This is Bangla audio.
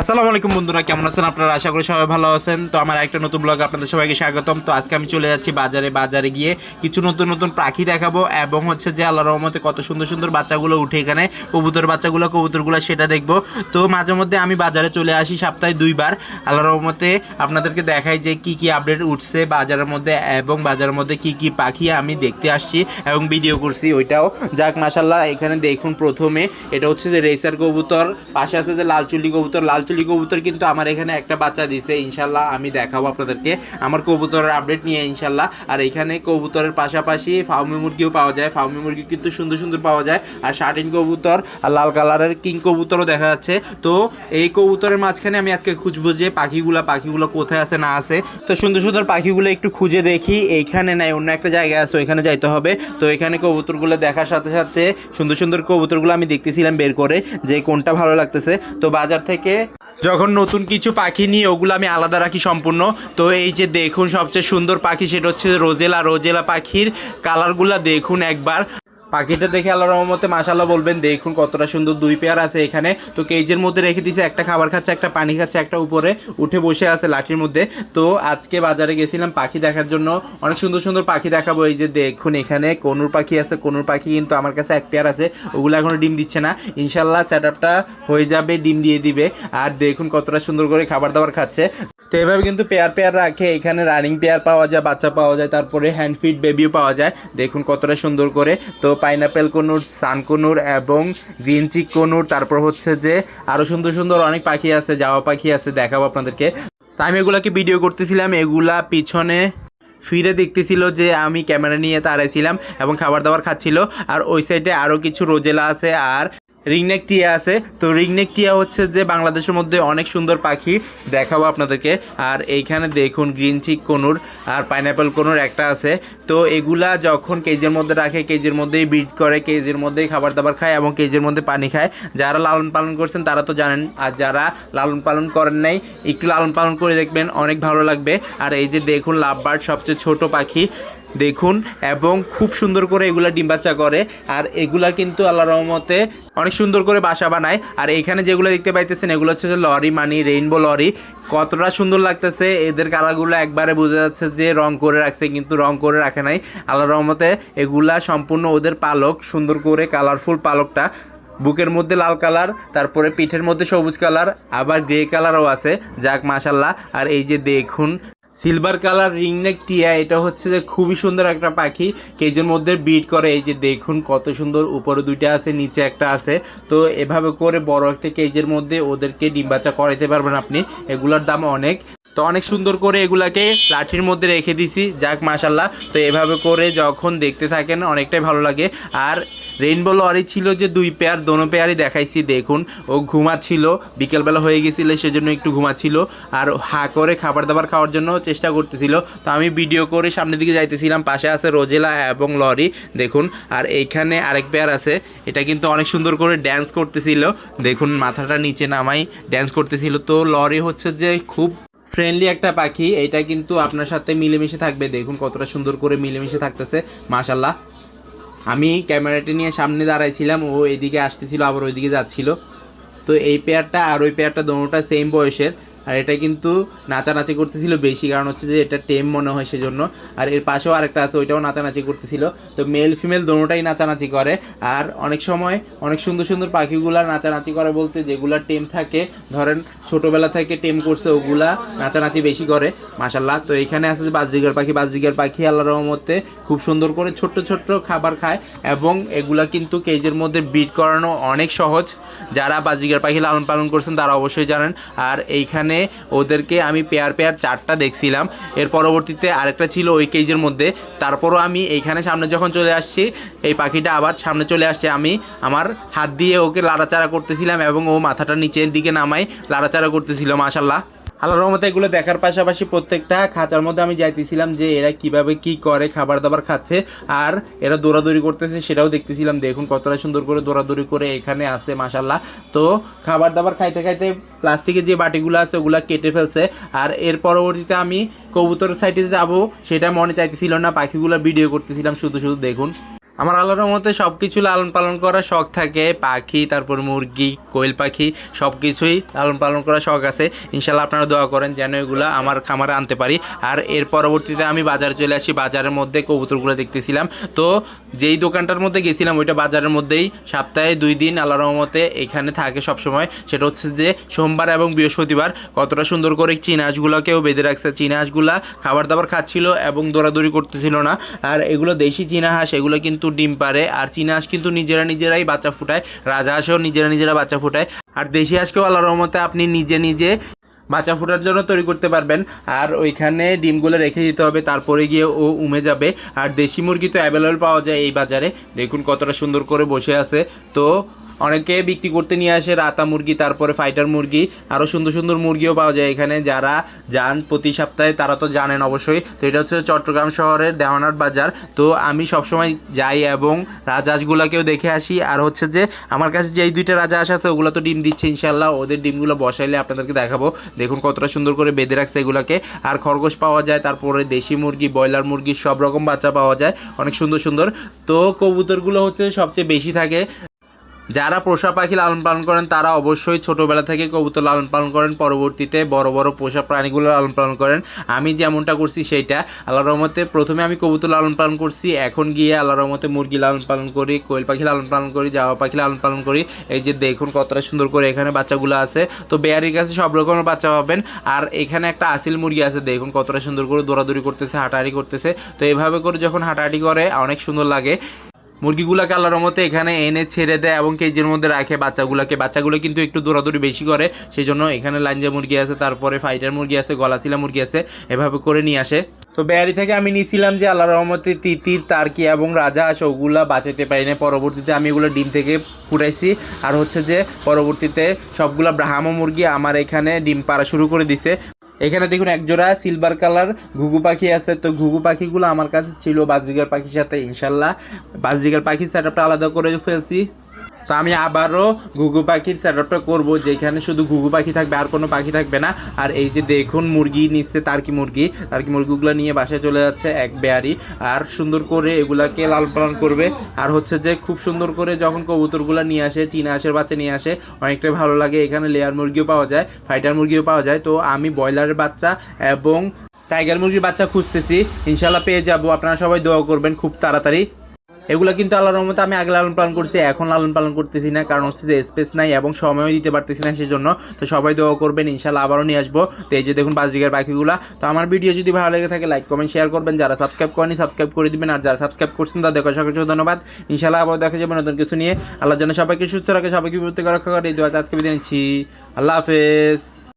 আসসালামু আলাইকুম বন্ধুরা, কেমন আছেন আপনারা? আশা করি সবাই ভালো আছেন। তো আমার একটা নতুন ব্লগ আপনাদের সবাইকে স্বাগতম। তো আজকে আমি চলে যাচ্ছি বাজারে। বাজারে গিয়ে কিছু নতুন নতুন পাখি দেখাবো এবং হচ্ছে যে আল্লাহ রহমতে কত সুন্দর সুন্দর বাচ্চাগুলো উঠে এখানে, কবুতর বাচ্চাগুলো, কবুতরগুলো সেটা দেখব। তো মাঝে মধ্যে আমি বাজারে চলে আসি সপ্তাহে দুইবার। আল্লাহ রহমতে আপনাদেরকে দেখাই যে কি কি আপডেট উঠছে বাজারের মধ্যে এবং বাজারের মধ্যে কি কি পাখি আমি দেখতে আসছি এবং ভিডিও করছি। ওইটাও যাক মাসাল্লাহ এখানে দেখুন প্রথমে, এটা হচ্ছে যে রেসার কবুতর, পাশে আছে যে লালচুলি কবুতর লালচুলি কবুতর কিন্তু আমার এখানে একটা বাচ্চা দিছে। ইনশাল্লাহ আমি দেখাবো আপনাদেরকে। আমার কবুতরের আপডেট নিয়ে ইনশাল্লাহ আর এখানে কবুতরের পাশাপাশি ফাউমি মুরগিও পাওয়া যায়। ফাউমি মুরগি কিন্তু সুন্দর সুন্দর পাওয়া যায়। আর শার্টিন কবুতর আর লাল কালারের কিং কবুতরও দেখা যাচ্ছে। তো এই কবুতরের মাঝখানে আমি আজকে খুঁজবো যে পাখিগুলো পাখিগুলো কোথায় আছে, না আছে। তো সুন্দর সুন্দর পাখিগুলো একটু খুঁজে দেখি। এইখানে নাই, অন্য একটা জায়গায় আছে, ওইখানে যাইতে হবে। তো এখানে কবুতরগুলো দেখার সাথে সাথে সুন্দর সুন্দর কবুতরগুলো আমি দেখতেছিলাম বের করে যে কোনটা ভালো লাগতেছে। তো বাজার থেকে যখন নতুন কিছু পাখি নিয়ে ওগুলো আমি আলাদা রাখি সম্পূর্ণ, তো এই যে দেখুন সবচেয়ে সুন্দর পাখি সেটা হচ্ছে রোজেলা। রোজেলা পাখির কালারগুলো দেখুন একবার। পাখিটা দেখে আল্লাহ রহমতে মাশাল্লাহ বলবেন, দেখুন কতটা সুন্দর দুই পেয়ার আছে এখানে। তো কেজের মধ্যে রেখে দিয়েছে একটা খাবার খাচ্ছে, একটা পানি খাচ্ছে, একটা উপরে উঠে বসে আছে লাঠির মধ্যে। তো আজকে বাজারে গেছিলাম পাখি দেখার জন্য। অনেক সুন্দর সুন্দর পাখি দেখাবো, এই যে দেখুন এখানে কনুর পাখি আছে, কনুর পাখি কিন্তু আমার কাছে এক পেয়ার আছে, ওগুলো এখনও ডিম দিচ্ছে না। ইনশাল্লাহ সেট হয়ে যাবে, ডিম দিয়ে দিবে। আর দেখুন কতটা সুন্দর করে খাবার দাবার খাচ্ছে। তো এভাবে কিন্তু পেয়ার পেয়ার রাখে। এখানে রানিং পেয়ার পাওয়া যায়, বাচ্চা পাওয়া যায়, তারপরে হ্যান্ড ফিড বেবিও পাওয়া যায়। দেখুন কতটা সুন্দর করে। তো পাইনাপেল কনুর সান কনুর এবং গ্রিন চিক কনুর, তারপর হচ্ছে যে আরও সুন্দর সুন্দর অনেক পাখি আছে যাওয়া পাখি আছে, দেখাবো আপনাদেরকে। তো আমি এগুলাকে ভিডিও করতেছিলাম, এগুলা পিছনে ফিরে দেখতেছিল যে আমি ক্যামেরা নিয়ে তাড়াইছিলাম এবং খাবার দাবার খাচ্ছিল। আর ওই সাইডে আরও কিছু রোজেলা আছে আর রিংনেক টিয়া আছে। তো রিংনেক টিয়া হচ্ছে যে বাংলাদেশের মধ্যে অনেক সুন্দর পাখি দেখাবো আপনাদেরকে। আর এইখানে দেখুন গ্রিন চিক কনুর আর পাইনাপেল কনুর একটা আছে। তো এগুলা যখন কেজের মধ্যে রাখে, কেজের মধ্যেই ব্রিড করে, কেজের মধ্যেই খাবার দাবার খায় এবং কেজের মধ্যে পানি খায়। যারা লালন পালন করছেন তারা তো জানেন, আর যারা লালন পালন করেন নাই, একটু লালন পালন করে দেখবেন, অনেক ভালো লাগবে। আর এই যে দেখুন লাভবার্ড সবচেয়ে ছোট পাখি। দেখুন, এবং খুব সুন্দর করে এগুলা ডিম বাচ্চা করে। আর এগুলা কিন্তু আল্লাহ রহমতে অনেক সুন্দর করে বাসা বানায়। আর এখানে যেগুলো দেখতে পাইতেছেন, এগুলো হচ্ছে লরি মানি রেইনবো লরি। কতটা সুন্দর লাগতেছে, এদের কালারগুলো একবারে বোঝা যাচ্ছে যে রং করে রাখছে, কিন্তু রং করে রাখে নাই। আল্লাহ রহমতে এগুলা সম্পূর্ণ ওদের পালক, সুন্দর করে কালারফুল পালকটা। বুকের মধ্যে লাল কালার, তারপরে পিঠের মধ্যে সবুজ কালার, আবার গ্রে কালারও আছে, যাক মাশাল্লাহ আর এই যে দেখুন সিলভার কালার রিংনেক টিয়া এটা হচ্ছে যে খুবই সুন্দর একটা পাখি। কেজের মধ্যে বিট করে, এই যে দেখুন কত সুন্দর, উপরে দুইটা আছে, নিচে একটা আছে। তো এভাবে করে বড় একটা কেজের মধ্যে ওদেরকে ডিম বাচ্চা করাইতে পারবেন আপনি। এগুলোর দাম অনেক। তো অনেক সুন্দর করে এগুলাকে লাঠির মধ্যে রেখে দিছি, যাক মাশাল্লাহ তো এভাবে করে যখন দেখতে থাকেন, অনেকটাই ভালো লাগে। আর রেইনবো লরি ছিল যে দুই পেয়ার দোনো পেয়ারই দেখাইছি, দেখুন। ও ঘুমাচ্ছিল, বিকেলবেলা হয়ে গেছিল, সেজন্য একটু ঘুমাচ্ছিল। আর হা করে খাবার দাবার খাওয়ার জন্য চেষ্টা করতেছিল। তো আমি ভিডিও করে সামনের দিকে যাইতেছিলাম, পাশে আছে রোজেলা এবং লরি দেখুন। আর এইখানে আরেক পেয়ার আছে, এটা কিন্তু অনেক সুন্দর করে ড্যান্স করতেছিল। দেখুন, মাথাটা নিচে নামাই ড্যান্স করতেছিল। তো লরি হচ্ছে যে খুব ফ্রেন্ডলি একটা পাখি, এটা কিন্তু আপনার সাথে মিলেমিশে থাকবে। দেখুন কতটা সুন্দর করে মিলেমিশে থাকতেছে মাশাল্লাহ আমি ক্যামেরাটি নিয়ে সামনে দাঁড়াইছিলাম, ও এদিকে আসতেছিল, আবার ওইদিকে যাচ্ছিল। তো এই পেয়ারটা আর ওই পেয়ারটা দোনোটা সেম বয়সের। আর এটা কিন্তু নাচানাচি করতেছিল বেশি, কারণ হচ্ছে যে এটা টেম মনে হয় সেজন্য। আর এর পাশেও আরেকটা আছে, ওইটাও নাচানাচি করতেছিল। তো মেল ফিমেল দোনোটাই নাচানাচি করে। আর অনেক সময় অনেক সুন্দর সুন্দর পাখিগুলা নাচানাচি করে বলতে, যেগুলা টেম থাকে। ধরেন ছোটোবেলা থেকে টেম করছে, ওগুলা নাচানাচি বেশি করে মাসাল্লাহ তো এখানে আছে যে বাজরিগার পাখি বাজরিগার পাখি আল্লাহ রহমতে খুব সুন্দর করে ছোট্ট ছোট্ট খাবার খায় এবং এগুলা কিন্তু কেজের মধ্যে বিট করানো অনেক সহজ। যারা বাজরিগার পাখি লালন পালন করছেন তারা অবশ্যই জানেন। আর এইখানে ওদেরকে আমি পেয়ার পেয়ার চারটা দেখছিলাম। এর পরবর্তীতে আরেকটা ছিল ওই কেজের মধ্যে। তারপরও আমি এইখানে সামনে যখন চলে আসছি, এই পাখিটা আবার সামনে চলে আসছে। আমি আমার হাত দিয়ে ওকে লাড়াচাড়া করতেছিলাম এবং ও মাথাটা নিচের দিকে নামাই লাড়াচাড়া করতেছিল মাশাল্লাহ আল্লাহ রহমতে এগুলো দেখার পাশাপাশি প্রত্যেকটা খাঁচার মধ্যে আমি যাইতেছিলাম যে এরা কীভাবে কি করে খাবার দাবার খাচ্ছে আর এরা দৌড়াদৌড়ি করতেছে সেটাও দেখতেছিলাম। দেখুন কতটা সুন্দর করে দৌড়াদৌড়ি করে এখানে আসে মাসাল্লাহ তো খাবার দাবার খাইতে খাইতে প্লাস্টিকের যে বাটিগুলো আছে ওগুলো কেটে ফেলছে আর এর পরবর্তীতে আমি কবুতর সাইডে যাব, সেটা মনে চাইতেছিল না, পাখিগুলো ভিডিও করতেছিলাম শুধু শুধু দেখুন। আমার আল্লাহর রহমতে সব কিছু লালন পালন করার শখ থাকে। পাখি, তারপর মুরগি, কোয়েল পাখি সব কিছুই লালন পালন করার শখ আছে। ইনশাল্লাহ আপনারা দোয়া করেন যেন এগুলো আমার খামারে আনতে পারি। আর এর পরবর্তীতে আমি বাজারে চলে আসি, বাজারের মধ্যে কবুতরগুলো দেখতেছিলাম। তো যেই দোকানটার মধ্যে গেছিলাম, ওইটা বাজারের মধ্যেই সপ্তাহে দুই দিন আল্লাহর রহমতে এখানে থাকে সব সময় সেটা হচ্ছে যে সোমবার এবং বৃহস্পতিবার কতটা সুন্দর করে চিনাহাঁসগুলোকেও বেঁধে রাখছে। চিনাহাঁসগুলা খাবার দাবার খাচ্ছিল এবং দৌড়াদৌড়ি করতেছিল না। আর এগুলো দেশি চীনা হাঁস, এগুলো কিন্তু ডিম পারে, আর চীনা হাঁস কিন্তু নিজেরা নিজেরাই বাচ্চা ফুটায়, রাজা হাঁসও নিজেরা নিজেরা বাচ্চা ফুটায়, আর দেশি হাঁসকেও আল্লাহর রহমতে আপনি নিজে নিজে বাচ্চা ফোটার জন্য তৈরি করতে পারবেন, আর ওইখানে ডিমগুলো রেখে দিতে হবে, তারপরে গিয়ে ও উমে যাবে, আর দেশি মুরগি তো অ্যাভেলেবেল পাওয়া যায় এই বাজারে, দেখুন কতটা সুন্দর করে বসে আছে, তো অনেকে বিক্রি করতে নিয়ে আসে রাতা মুরগি, তারপরে ফাইটার মুরগি। আরও সুন্দর সুন্দর মুরগিও পাওয়া যায় এখানে। যারা যান প্রতি সপ্তাহে, তারা তো জানেন অবশ্যই। তো এটা হচ্ছে চট্টগ্রাম শহরের দেওয়ানাট বাজার। তো আমি সবসময় যাই এবং রাজহাঁসগুলোকেও দেখে আসি। আর হচ্ছে যে, আমার কাছে যেই দুইটা রাজা রাজহাঁস আছে, ওগুলো তো ডিম দিচ্ছে ইনশাল্লাহ ওদের ডিমগুলো বসাইলে আপনাদেরকে দেখাবো। দেখুন কতটা সুন্দর করে বেঁধে রাখছে এগুলোকে। আর খরগোশ পাওয়া যায়, তারপরে দেশি মুরগি, ব্রয়লার মুরগি, সব রকম বাচ্চা পাওয়া যায়। অনেক সুন্দর সুন্দর। তো কবুতরগুলো হচ্ছে সবচেয়ে বেশি থাকে। যারা পোষা পাখি লালন পালন করেন, তারা অবশ্যই ছোটোবেলা থেকে কবুতর লালন পালন করেন, পরবর্তীতে বড় বড় পোষা প্রাণীগুলো লালন পালন করেন। আমি যেমনটা করছি সেইটা। আল্লাহ রহমতে প্রথমে আমি কবুতর লালন পালন করছি, এখন গিয়ে আল্লাহ রহমতে মুরগি লালন পালন করি, কোয়েল পাখি লালন পালন করি জাওয়া পাখি লালন পালন করি। এই যে দেখুন কতটা সুন্দর করে এখানে বাচ্চাগুলো আছে। তো বেয়ারির কাছে সব রকমের বাচ্চা পাবেন। আর এখানে একটা আসিল মুরগি আছে, দেখুন কতটা সুন্দর করে দৌড়াদৌড়ি করতেছে, হাঁটাহাঁটি করতেছে। তো এভাবে করে যখন হাঁটাহাঁটি করে, অনেক সুন্দর লাগে। মুরগিগুলোকে আল্লাহর মতো এখানে এনে ছেড়ে দেয় এবং কেজির মধ্যে রাখে বাচ্চাগুলোকে। বাচ্চাগুলো কিন্তু একটু দৌড়াদৌড়ি বেশি করে সেই জন্য এখানে লাঞ্জা মুরগি আছে, তারপরে ফাইটার মুরগি আছে, গলাশিলা মুরগি আছে, এভাবে করে নিয়ে আসে। তো বেয়ারি থেকে আমি নিয়েছিলাম যে আল্লাহর রহমতে তিতির, তার্কি এবং রাজা আসে ওগুলা বাঁচাতে পারি না পরবর্তীতে আমি এগুলো ডিম থেকে ফুটাইছি। আর হচ্ছে যে, পরবর্তীতে সবগুলা ব্রাহ্ম মুরগি আমার এখানে ডিম পাড়া শুরু করে দিছে। এখানে দেখুন এক জোড়া সিলভার কালার ঘুঘু পাখি আছে। তো ঘুঘু পাখিগুলো আমার কাছে ছিল বাজরিগার পাখির সাথে, ইনশাল্লাহ। বাজরিগার পাখির সেট আলাদা করে ফেলছি। তো আমি আবারও ঘুঘু পাখির সেট আপটা করব, যেখানে শুধু ঘুঘু পাখি থাকবে আর কোনো পাখি থাকবে না। আর এই যে দেখুন, মুরগি নিচ্ছে তার্কি মুরগি। তার্কি মুরগিগুলো নিয়ে বাসায় চলে যাচ্ছে এক বেয়ারি। আর সুন্দর করে এগুলাকে লাল পালন করবে। আর হচ্ছে যে খুব সুন্দর করে যখন কবুতরগুলো নিয়ে আসে, চীনা হাঁসের বাচ্চা নিয়ে আসে, অনেকটাই ভালো লাগে। এখানে লেয়ার মুরগিও পাওয়া যায়, ফাইটার মুরগিও পাওয়া যায়। তো আমি ব্রয়লারের বাচ্চা এবং টাইগার মুরগির বাচ্চা খুঁজতেছি। ইনশাল্লাহ পেয়ে যাব। আপনারা সবাই দোয়া করবেন খুব তাড়াতাড়ি। এগুলো কিন্তু আল্লাহর রহমতে আমি আগে লালন পালন করছি, এখন লালন পালন করতেছি না, কারণ হচ্ছে যে স্পেস নাই এবং সময়ও দিতে পারতেছি না সেজন্য। তো সবাই দোয়া করবেন ইনশাল্লাহ আবারও নিয়ে আসব। তো এই যে দেখুন বাজিকার পাখিগুলা। তো আমার ভিডিও যদি ভালো লেগে থাকে লাইক কমেন্ট শেয়ার করবেন। যারা সাবস্ক্রাইব করেনি সাবস্ক্রাইব করে দিবেন। আর যারা সাবস্ক্রাইব করছেন, তাদের সকলকে ধন্যবাদ। ইনশাল্লাহ আবার দেখা যাবে নতুন কিছু নিয়ে। আল্লাহ যেন সবাইকে সুস্থ রাখে, সবাইকে বিপত্তি রক্ষা করে এই দোয়া আজকে বিদায় নিচ্ছি। আল্লাহ হাফেজ।